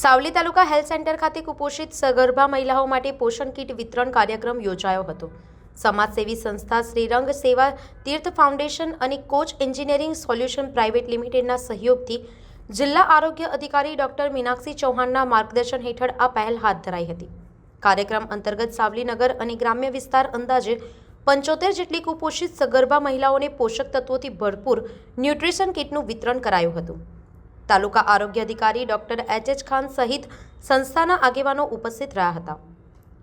સાવલી તાલુકા health centre ખાતે કુપોષિત સગર્ભા મહિલાઓ માટે પોષણ કીટ વિતરણ કાર્યક્રમ યોજાયો હતો. સમાજસેવી સંસ્થા શ્રીરંગ સેવા તીર્થ ફાઉન્ડેશન અને કોચ એન્જિનિયરિંગ સોલ્યુશન પ્રાઇવેટ લિમિટેડના સહયોગથી જિલ્લા આરોગ્ય અધિકારી ડોક્ટર મીનાક્ષી ચૌહાણના માર્ગદર્શન હેઠળ આ પહેલ હાથ ધરાઈ હતી. કાર્યક્રમ અંતર્ગત સાવલીનગર અને ગ્રામ્ય વિસ્તાર અંદાજે પંચોતેર જેટલી કુપોષિત સગર્ભા મહિલાઓને પોષક તત્વોથી ભરપૂર ન્યુટ્રિશન કીટનું વિતરણ કરાયું હતું. તાલુકા આરોગ્ય અધિકારી ડોક્ટર એચ એચ ખાન સહિત સંસ્થાના આગેવાનો ઉપસ્થિત રહ્યા હતા.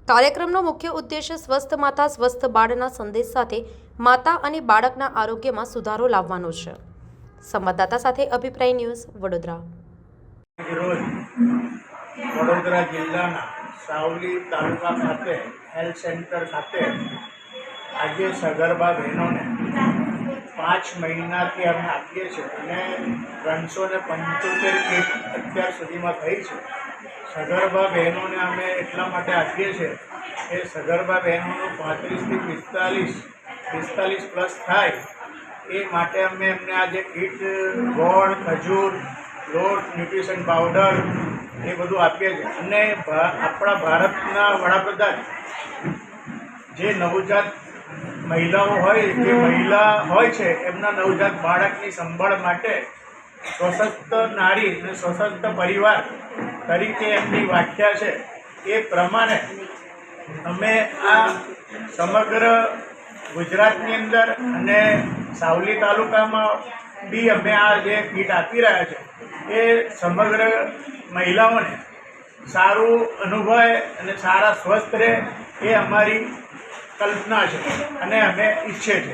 કાર્યક્રમનો મુખ્ય ઉદ્દેશ્ય સ્વસ્થ માતા, સ્વસ્થ બાળના સંદેશ સાથે માતા અને બાળકના આરોગ્યમાં સુધારો લાવવાનો છે. સંવાદદાતા સાથે અભિપ્રાય ન્યૂઝ, વડોદરા. વડોદરા જિલ્લાના સાવલી તાલુકા ખાતે હેલ્થ સેન્ટર ખાતે આજે સગર્ભા બહેનોને પાંચ મહિનાથી અમે આપીએ છીએ. અને ત્રણસો ને પંચોતેર કીટ અત્યાર સુધીમાં થઈ છે. સગર્ભા બહેનોને અમે એટલા માટે આપીએ છીએ કે સગર્ભા બહેનોનું પાંત્રીસથી પિસ્તાલીસ પિસ્તાલીસ પ્લસ થાય, એ માટે અમે એમને આ જે કીટ ગોળ, ખજૂર, લોટ ન્યુટ્રિશન પાવડર એ બધું આપીએ છીએ. અને આપણા ભારતના વડાપ્રધાન જે નવજાત મહિલાઓ હોય જે મહિલા હોય છે એમના નવજાત બાળકની સંભાળ માટે સશક્ત નારી અને સશક્ત પરિવાર તરીકે એમની વ્યાખ્યા છે. એ પ્રમાણે અમે આ સમગ્ર ગુજરાતની અંદર અને સાવલી તાલુકામાં બી અમે આ જે કીટ આપી રહ્યા છે એ સમગ્ર મહિલાઓને સારું અનુભવે અને સારા સ્વસ્થ રહે એ અમારી કલ્પના છે અને અમે ઈચ્છે છે.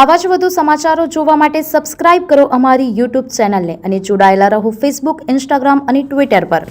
આવા જ વધુ સમાચારો જોવા માટે સબસ્ક્રાઇબ કરો અમારી યુટ્યુબ ચેનલને અને જોડાયેલા રહો ફેસબુક ઇન્સ્ટાગ્રામ અને ટ્વિટર પર.